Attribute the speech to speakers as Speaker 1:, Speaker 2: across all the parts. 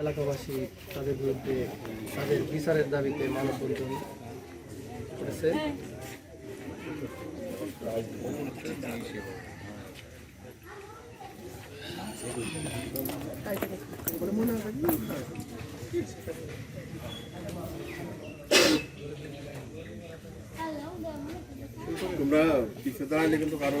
Speaker 1: এলাকাবাসী তাদের বিরুদ্ধে তাদের বিচারের দাবিতে মানববন্ধন করেছে।
Speaker 2: তোমরা পিছিয়ে দাঁড়ালে কিন্তু কারও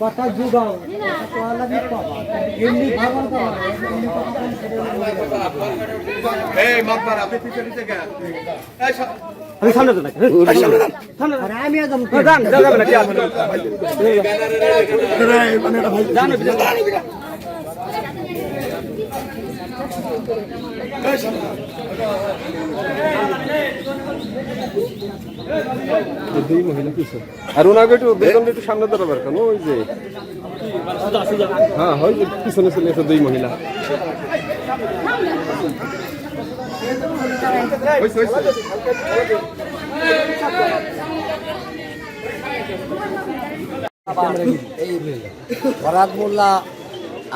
Speaker 3: কথা যুগাও। কথা পাবা এমনি এমনি
Speaker 2: এই মাতবার আপনি নিতে গেল এই
Speaker 4: আমি সামনে তো নাকি
Speaker 3: আরে আমি একদম
Speaker 4: যান যাবে না কি আসবে আর ওনাকে একটু দুজন একটু সামনে দাঁড়াবার কেন? ওই যে হ্যাঁ ওই যে পিছনে চলে এসে দুই মহিলা।
Speaker 5: ফরাদ মোল্লা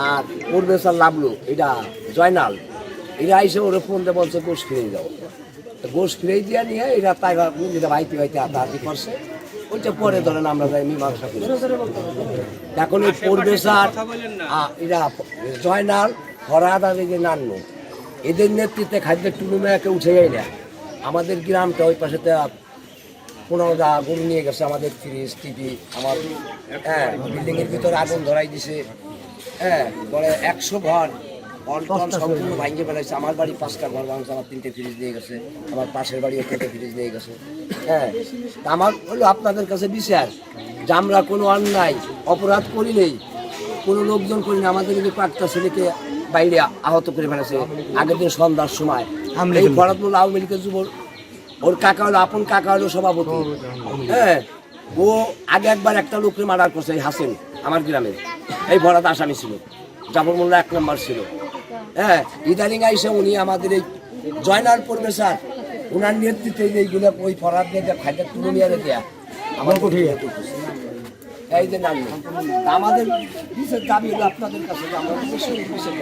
Speaker 5: আর পূর্বেশ্বর লাবলু, এটা জয়নাল। এরা এসে ওরে ফোন দিয়ে বলছে গোশ ফিরে যাও গোশ ফিরে দিয়ে নিয়ে এরা তাই যেটা বাইতে বাইতে হাতাহাতি করছে। ওইটা পরে ধরেন আমরা যাই মীমাংসা করি। এখন ওই পূর্বেশ্বর আ- এরা জয়নাল ফরাদ আর এই যে এদের নেতৃত্বে খাদ্যের টুলু মেয়াকে উঠে যায় না। আমাদের গ্রামটা ওই পাশেতে পনেরোটা গরু নিয়ে গেছে আমাদের ফ্রিজ, টিভি, আমার হ্যাঁ বিল্ডিং এর ভিতরে আগুন ধরাই দিছে। হ্যাঁ বলে একশো ঘর অল্টন সম্পূর্ণ ভাঙিয়ে ফেলাইছে আমার বাড়ি পাঁচটা ঘর ভাঙছে আমার তিনটে ফ্রিজ নিয়ে গেছে। আমার পাশের বাড়ি তিনটে ফ্রিজ নিয়ে গেছে। হ্যাঁ আমার হলো আপনাদের কাছে বিচার। যে আমরা কোনো অন্যায় অপরাধ করি নেই কোনো লোকজন করি না আমাদের কিন্তু কয়েকটা ছেলেকে বাইরে আহত করে ফেলেছে আগের দিন সন্ধ্যার সময়। আমরা এই ভরতমূল আওয়ামী লীগের যুব ওর কাকা হলো আপন কাকা হলো সভাপতি। হ্যাঁ ও আগে একবার একটা লোককে মার্ডার করছে এই হাসেন আমার গ্রামে এই ভরাত আসামি ছিল। জাফর মোল্লা এক নম্বর ছিল। হ্যাঁ ইদানিং আইসে উনি আমাদের এই জয়নাল পড়বে স্যার ওনার নেতৃত্বে এই এইগুলো ওই ফরাত দিয়ে খাদ্য তুলে নিয়ে দেয়া আমার কোথায়? এই যে নাম আমাদের বিশেষ দাবি হলো আপনাদের কাছে আমরা বিশেষ বিশেষ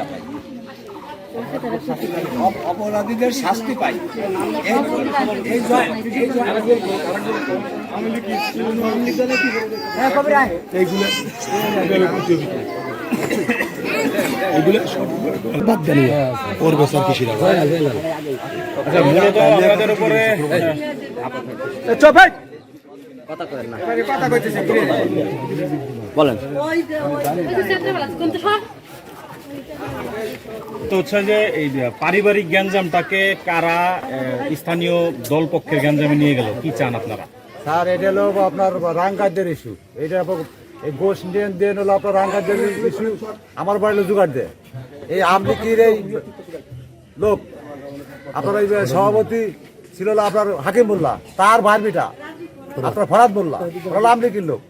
Speaker 5: অপ- অপরাধীদের শাস্তি পাই। এই
Speaker 3: আয়
Speaker 4: চোপে বলেন।
Speaker 6: তো হচ্ছে যে এই পারিবারিক গ্যাঞ্জামটাকে কারা স্থানীয় দল পক্ষের গ্যাঞ্জামে নিয়ে গেল? কি চান আপনারা?
Speaker 7: স্যার এটা হলো আপনার রাঙ্গারদের ইস্যু এটা এই গোশ দেন দেন হলো আপনার রাঙ্গারদের ইস্যু আমার বাড়িতে জোগাড় দেয় এই আমলিকির এই লোক, আপনার এই সভাপতি ছিল আপনার হাকিম মোল্লা, তার ভারবিটা আপনার ফরাদ মোল্লা, ওরা আমলিকির লোক।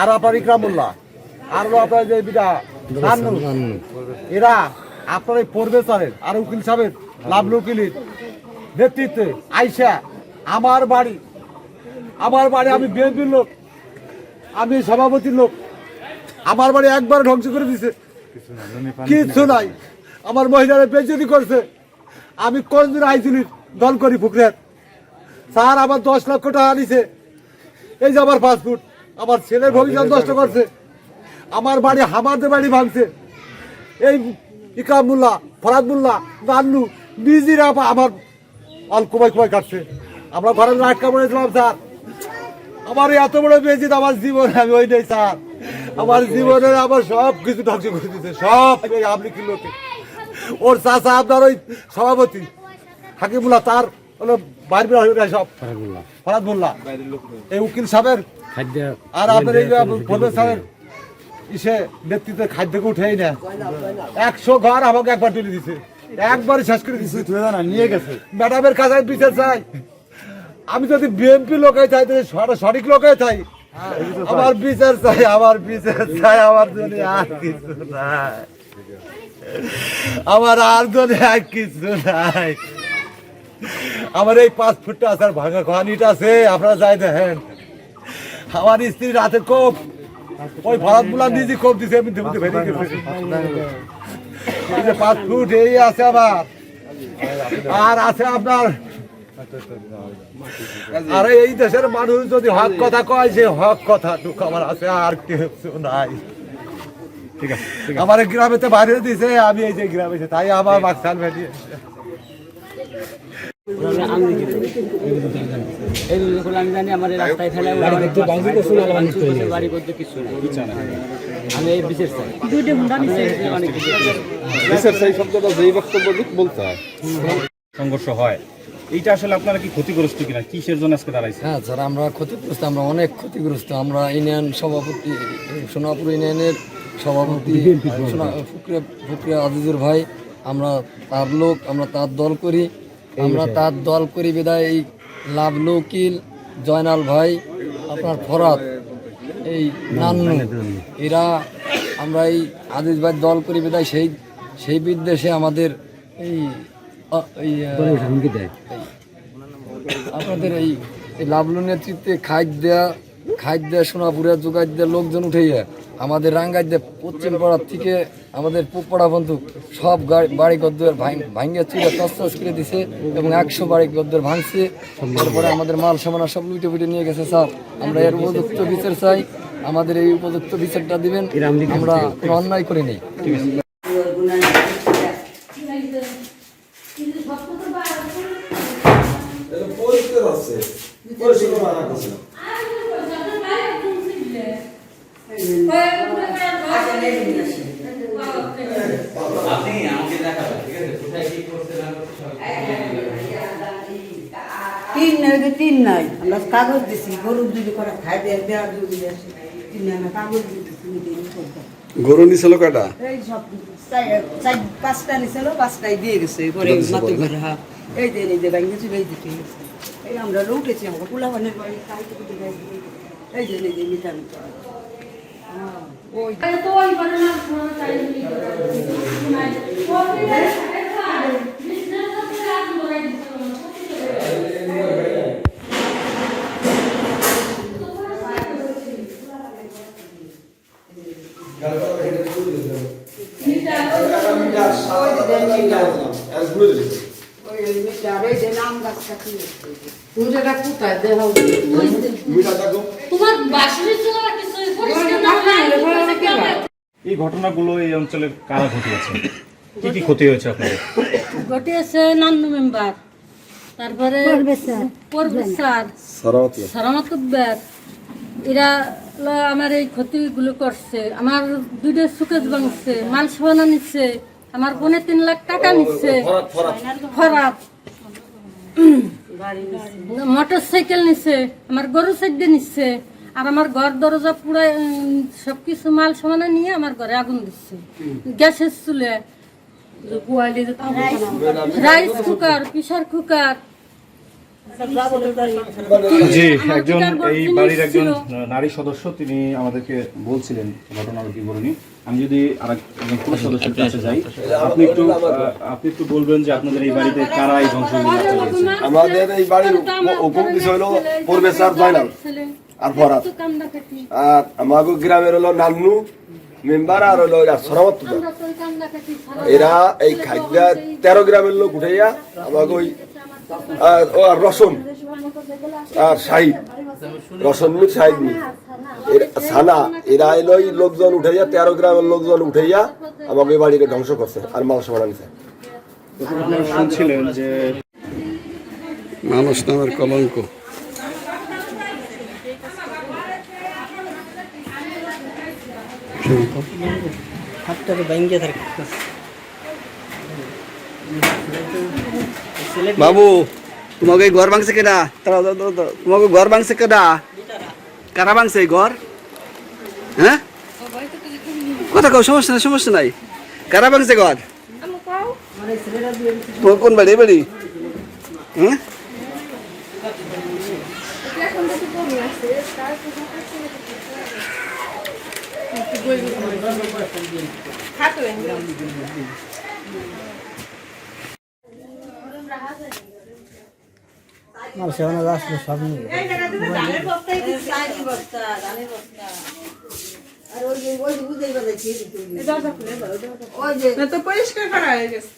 Speaker 7: আর আপনার ইকরাম মোল্লা, আর হলো আপনার যে বিটা এরা আপনার এই পড়বে স্যারের আর উকিল সাহেবের লাভলু উকিলের নেতৃত্বে আইসা আমার বাড়ি আমার বাড়ি আমি বিএনপির লোক। আমি সভাপতির লোক। আমার বাড়ি একবার ধ্বংস করে দিছে। কিছু নাই। আমার মহিলারা বেজতি করছে। আমি কোনদিন আইসিলির দল করি ফুকরের। স্যার, আমার দশ লক্ষ টাকা দিছে। এই যে আমার পাসপোর্ট, আমার ছেলের ভবিষ্যৎ নষ্ট করছে। আমার বাড়ি হামাদের বাড়ি ভাঙছে। এই ইকরাম মোল্লা, ফরাদ মোল্লা, নান্নু, নিজেরা আমার অল্প কমাই কাটছে। আমরা ঘরে লাটকা পড়েছিলাম স্যার। আমার এত বড় বেজিত আমার জীবনে আমি ওই নেই স্যার। আমার জীবনের আমার সব কিছু ধ্বংস করে দিতে সব আপনি কি লোকে। ওর চাষা আপনার ওই সভাপতি হাকিমুল্লাহ তার হলো বাইরে বের সব। ফরাদ মোল্লা এই উকিল সাহেবের আর আপনার এই ফজল সাহেবের ইসে নেতৃত্বে খাদ্যকে উঠেই না একশো ঘর আমাকে একবার তুলে দিছে একবার শেষ করে দিছে নিয়ে গেছে। ম্যাডামের কাছে বিচার চাই। আমি যদি বিএনপি লোকে চাই সঠিক- সঠিক লোকে চাই, আমার বিচার চাই, আমার বিচার চাই, আমার জন্য আর কিছু নাই। আমার আর জন্য আর কিছু নাই। আমার এই পাঁচ ফুটটা আছে আর ভাঙা খানিটা আছে, আপনারা যাই দেখেন। আমার স্ত্রী রাতে কোপ, ওই ভারত বুলা নিজে কোপ দিছে, আমি দেবতে ভেঙে গেছে। পাঁচ ফুট, এই আছে আমার। আর আছে আপনার আর এই দেশের মানুষ যদি হক কথা কয় সে হক কথা টুক আমার আছে আর কিছু নাই।
Speaker 6: ঠিক আছে
Speaker 7: আমার এই গ্রামেতে বাইরে দিছে আমি এই যে গ্রামে তাই আমার ভেটিয়ে
Speaker 3: আমি জানি আমার এই রাস্তায় ফেলে বাড়ি করতে কিছু নাই। আমি এই বিশেষ চাই। অনেক কিছু। চাই।
Speaker 4: সেই শব্দটা যেই বক্তব্য বলতে হয়
Speaker 6: সংঘর্ষ হয়। এইটা আসলে আপনারা কি ক্ষতিগ্রস্ত কিনা? কিসের জন্য আজকে দাঁড়াইছে
Speaker 8: হ্যাঁ স্যার আমরা ক্ষতিগ্রস্ত আমরা অনেক ক্ষতিগ্রস্ত। আমরা ইউনিয়ন সভাপতি সোনাপুর ইউনিয়নের সভাপতি ফুকরিয়া ফুকরিয়া আজিজুর ভাই আমরা তার লোক আমরা তার দল করি। আমরা তার দল করি বিদায় এই লাভলু উকিল জয়নাল ভাই আপনার ফরাত এই নান্নু এরা আমরা এই আজিজ ভাই দল করি বিদায় সেই সেই বিদ্বেষে আমাদের এই আপনাদের এই লাভলু নেতৃত্বে খাদ্য দেয়া খাদ্য দেয়া সোনাপুরে যোগাই দেওয়া লোকজন উঠাইয়া আমাদের রাঙ্গাই দিয়ে পশ্চিম পাড়ার থেকে আমাদের পুপাড়া বন্ধু সব বাড়ি গদ্দর ভাঙ্গিয়া চুড়ে তস করে দিছে এবং একশো বাড়ি গদ্দর ভাঙছে। তারপরে আমাদের মাল সামানা সব লুটে ফুটে নিয়ে গেছে স্যার। আমরা এর উপযুক্ত বিচার চাই। আমাদের এই উপযুক্ত বিচারটা দিবেন। আমরা কোনো অন্যায় করিনি
Speaker 9: নাই ওই যে তিন নাই। আমরা কাগজ দিছি গরুর দুধ করে খাই দেয় দেওয়ার দুধ দিয়েছে তিন নাই না কাগজ দিতেছি
Speaker 4: গরু নিছিল
Speaker 9: এই সব চাই পাঁচটা নিছিল পাঁচটাই দিয়ে গেছে ঘরে হ্যাঁ। এই যে এই ব্যাংকে এই এই আমরা উঠেছি আমরা কুলাবানের বাড়ি তাই দিকে এই যে এই যে ওই ওই মিটার এই
Speaker 6: ঘটনাগুলো এই অঞ্চলে কারা ঘটিয়েছে? কি কি ক্ষতি হয়েছে আপনাদের?
Speaker 10: ঘটিয়েছে নান্নু মেম্বার তারপরে সারামত। এরা আমার এই ক্ষতিগুলো করছে আমার দুটো সুকেজ ভাঙছে মাল সোনা নিচ্ছে। আমার বোনে তিন লাখ টাকা নিচ্ছে। ফরাত মোটর সাইকেল নিচ্ছে আমার গরু সাইডে নিচ্ছে আর আমার ঘর দরজা পুরো সবকিছু মাল সমানে নিয়ে আমার ঘরে আগুন দিচ্ছে। গ্যাসের চুলে। রাইস কুকার প্রেশার কুকার
Speaker 6: জি একজন এই বাড়ির একজন নারী সদস্য তিনি আমাদেরকে বলছিলেন ঘটনার বিবরণী আমি যদি আর একজন পুরুষ সদস্যের কাছে যাই আপনি একটু আপনি একটু বলবেন যে আপনাদের এই বাড়িতে কারা এই ধ্বংসগুলো
Speaker 2: আমাদের এই বাড়ির হুকুম দিছে হলো পূর্বেশ্বর জয়নাল আর ফরাত আর আমাগো গ্রামের হলো নান্নু মেম্বার আর হলো এরা সরামত এরা এই খাদ্য তেরো গ্রামের লোক উঠাইয়া আমাকে ওই আর ও আর রসন। আর শাহিদ রসন মিট শাহিদ মিট এরা- সানা এরা এলো এই লোকজন উঠাইয়া তেরো গ্রামের লোকজন উঠাইয়া আমাকে এই বাড়িকে ধ্বংস করছে আর মাল সমান নিছে
Speaker 6: আপনারা শুনছিলেন যে
Speaker 4: মানুষ নামের কলঙ্ক।
Speaker 3: হাতটাকে ব্যাংকে থাকে
Speaker 11: বাবু তোমাকে এই ঘর ভাঙছে কেনা। তোমাকে ঘর ভাঙছে কেনা কারা ভাঙছে এই ঘর? হ্যাঁ? কথা কও সমস্যা নাই সমস্যা নাই। কারা ভাঙছে ঘর? তোমার কোন বাড়ি বাড়ি? হ্যাঁ?
Speaker 12: চারি বস্তা সেখানে বস্তা আর ওই যে ওই যে বুঝাই বেড়াইছি ওই যে
Speaker 13: তো পরিষ্কার করা হয়ে গেছে।